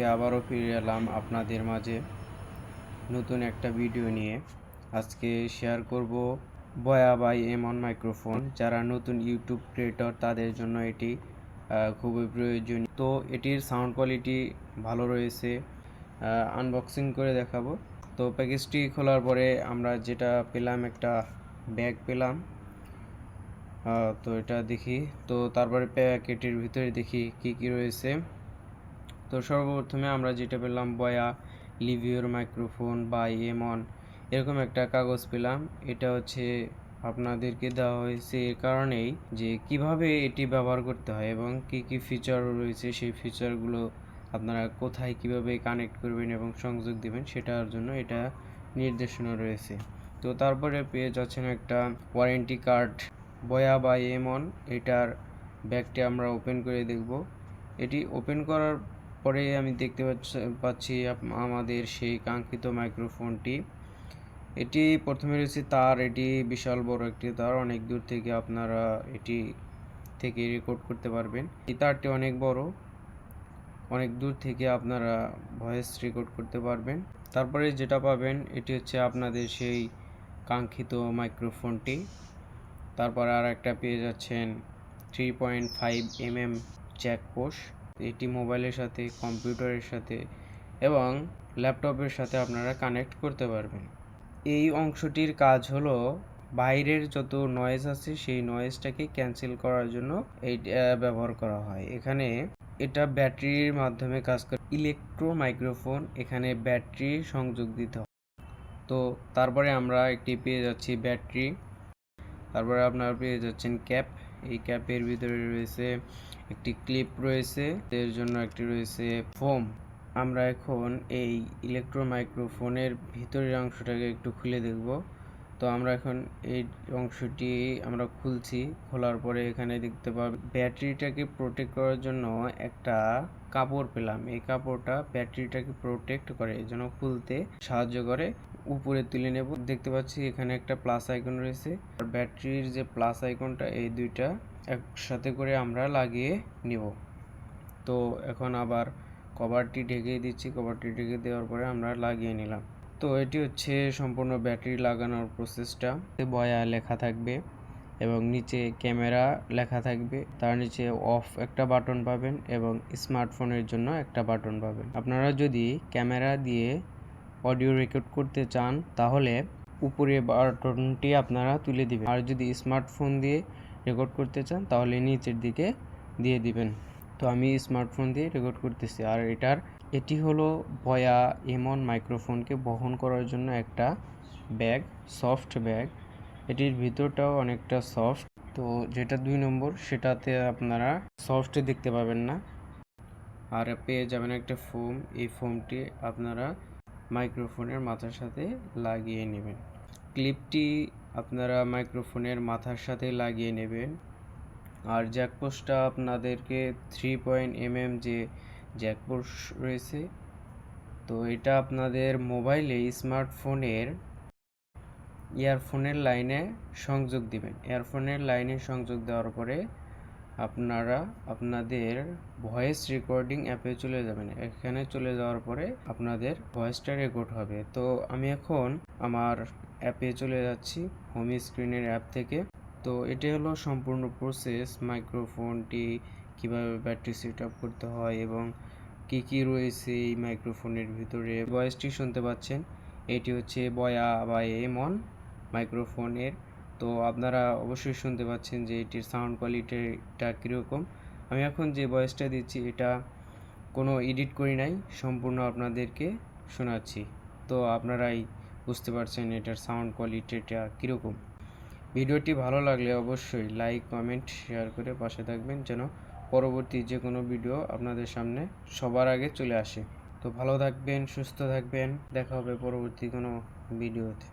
আজকে আবারও ফিরে এলাম আপনাদের মাঝে নতুন একটা ভিডিও নিয়ে। আজকে শেয়ার করব বয়া বাই এমন মাইক্রোফোন যারা নতুন ইউটিউব ক্রিয়েটর তাদের জন্য এটি খুবই প্রয়োজনীয়। তো এটির সাউন্ড কোয়ালিটি ভালো রয়েছে আনবক্সিং করে দেখাবো। তো প্যাকেজটি খোলার পরে আমরা যেটা পেলাম, একটা ব্যাগ পেলাম। তো এটা দেখি। তো তারপরে প্যাকেটের ভিতরে দেখি কি কি রয়েছে। তো সর্বপ্রথমে আমরা যেটা পেলাম, বয়া লিভিওর মাইক্রোফোন বা এমন এরকম একটা কাগজ পেলাম। এটা হচ্ছে আপনাদেরকে দেওয়া হয়েছে এর কারণেই যে কীভাবে এটি ব্যবহার করতে হয় এবং কি কি ফিচার রয়েছে, সেই ফিচারগুলো আপনারা কোথায় কীভাবে কানেক্ট করবেন এবং সংযোগ দিবেন সেটার জন্য এটা নির্দেশনা রয়েছে। তো তারপরে পেয়ে যাচ্ছেন একটা ওয়ারেন্টি কার্ড বয়া বা এমন এটার ব্যাগটি আমরা ওপেন করে দেখব। এটি ওপেন করার পরে আমি দেখতে পাচ্ছি আমাদের সেই কাঙ্ক্ষিত মাইক্রোফোনটি এটি প্রথমে রয়েছে তার, এটি বিশাল বড় একটি তার, অনেক দূর থেকে আপনারা এটি থেকে রেকর্ড করতে পারবেন। এই তারটি অনেক বড়, অনেক দূর থেকে আপনারা ভয়েস রেকর্ড করতে পারবেন। তারপরে যেটা পাবেন, এটি হচ্ছে আপনাদের সেই কাঙ্ক্ষিত মাইক্রোফোনটি তারপর আর একটা পেয়ে যাচ্ছেন three point five M M জ্যাকপোষ এটি মোবাইলের সাথে, কম্পিউটারের সাথে এবং ল্যাপটপের সাথে আপনারা কানেক্ট করতে পারবেন। এই অংশটির কাজ হলো, বাইরের যত নয়েজ আছে, সেই নয়েজটাকে ক্যান্সেল করার জন্য এইটা ব্যবহার করা হয়। এখানে এটা ব্যাটারির মাধ্যমে কাজ করে। ইলেকট্রো মাইক্রোফোন এখানে ব্যাটারি সংযোগ দিতে হয়। তো তারপরে আমরা একটি পেয়ে যাচ্ছি ব্যাটারি। তারপরে আপনারা পেয়ে যাচ্ছেন ক্যাপ। এই ক্যাপের ভিতরে রয়েছে একটি ক্লিপ রয়েছে, এর জন্য একটি রয়েছে ফোম। আমরা এখন এই ইলেকট্রো মাইক্রোফোনের ভিতরের অংশটাকে একটু খুলে দেখব। তো আমরা এখন এই অংশটি আমরা খুলছি, খোলার পরে এখানে দেখতে পাব ব্যাটারিটাকে প্রোটেক্ট করার জন্য একটা কাপড় পেলাম। এই কাপড়টা ব্যাটারিটাকে প্রোটেক্ট করে, এই জন্য খুলতে সাহায্য করে। উপরে তুলে নেব। দেখতে পাচ্ছি এখানে একটা প্লাস আইকন রয়েছে। আর ব্যাটারির যে প্লাস আইকনটা এই দুইটা একসাথে করে আমরা লাগিয়ে নিব। তো এখন আবার কভারটি ঢেকে দিচ্ছি। কভারটি ঢেকে দেওয়ার পরে আমরা লাগিয়ে নিলাম। তো এটি হচ্ছে সম্পূর্ণ ব্যাটারি লাগানোর প্রসেসটা বয়া লেখা থাকবে এবং নিচে ক্যামেরা লেখা থাকবে। তার নিচে অফ একটা বাটন পাবেন এবং স্মার্টফোনের জন্য একটা বাটন পাবেন। আপনারা যদি ক্যামেরা দিয়ে অডিও রেকর্ড করতে চান, তাহলে উপরে বাটনটি আপনারা তুলে দিবেন। আর যদি স্মার্টফোন দিয়ে রেকর্ড করতে চান, তাহলে নিচের দিকে দিয়ে দিবেন। তো আমি স্মার্টফোন দিয়ে রেকর্ড করতেছি। আর এটার, এটি হলো বয়া এমন মাইক্রোফোনকে বহন করার জন্য একটা ব্যাগ, সফট ব্যাগ। এটির ভিতরটাও অনেকটা সফট। তো যেটা দুই নম্বর, সেটাতে আপনারা সফট দেখতে পাবেন না। আর পেয়ে যাবেন একটা ফোম। এই ফোমটি আপনারা মাইক্রোফোনের মাথার সাথে লাগিয়ে নেবেন। ক্লিপটি আপনারা মাইক্রোফোনের মাথার সাথে লাগিয়ে নেবেন। আর জ্যাকপোস্টটা আপনাদেরকে থ্রি পয়েন্ট এম এম যে জ্যাকপোস্ট রয়েছে, তো এটা আপনাদের মোবাইলে স্মার্টফোনের ইয়ারফোনের লাইনে সংযোগ দিবেন। ইয়ারফোনের লাইনে সংযোগ দেওয়ার পরে আপনারা আপনাদের ভয়েস রেকর্ডিং অ্যাপে চলে যাবেন। এখানে চলে যাওয়ার পরে আপনাদের ভয়েসটা রেকর্ড হবে। তো আমি এখন আমার অ্যাপে চলে যাচ্ছি হোম স্ক্রিনের অ্যাপ থেকে। তো এটা হলো সম্পূর্ণ প্রসেস মাইক্রোফোনটি কীভাবে ব্যাটারি সেট আপ করতে হয় এবং কি কি রয়েছে এই মাইক্রোফোনের ভিতরে। ভয়েসটি শুনতে পাচ্ছেন। এটি হচ্ছে বয়া বা এমন মাইক্রোফোনের তো আপনারা অবশ্যই শুনতে পাচ্ছেন যে এটির সাউন্ড কোয়ালিটিটা কীরকম। আমি এখন যে ভয়েসটা দিচ্ছি, এটা কোনো এডিট করি নাই, সম্পূর্ণ আপনাদেরকে শোনাচ্ছি। তো আপনারাই বুঝতে পারছেন এটার সাউন্ড কোয়ালিটিটা কীরকম। ভিডিওটি ভালো লাগলে অবশ্যই লাইক কমেন্ট শেয়ার করে পাশে থাকবেন যেন পরবর্তী যে কোনো ভিডিও আপনাদের সামনে সবার আগে চলে আসে। তো ভালো থাকবেন, সুস্থ থাকবেন, দেখা হবে পরবর্তী কোনো ভিডিওতে